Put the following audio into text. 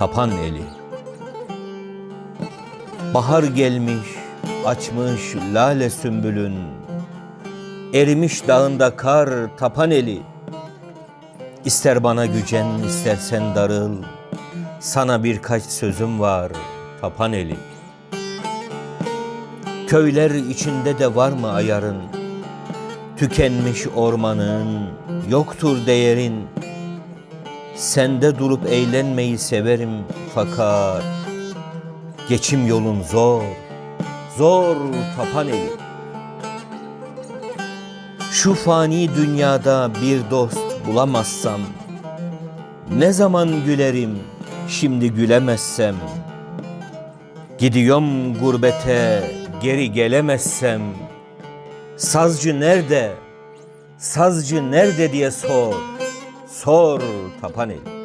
Tapan eli. Bahar gelmiş, açmış lale sümbülün. Erimiş dağında kar tapan eli İster bana gücen, istersen darıl. Sana birkaç sözüm var tapan eli. Köyler içinde de var mı ayarın? Tükenmiş ormanın, yoktur değerin. Sende durup eğlenmeyi severim fakat Geçim yolun zor, zor tapan eli Şu fani dünyada bir dost bulamazsam Ne zaman gülerim şimdi gülemezsem? Gidiyorum gurbete geri gelemezsem. Sazcı nerede, sazcı nerede diye sor Sor tapan eli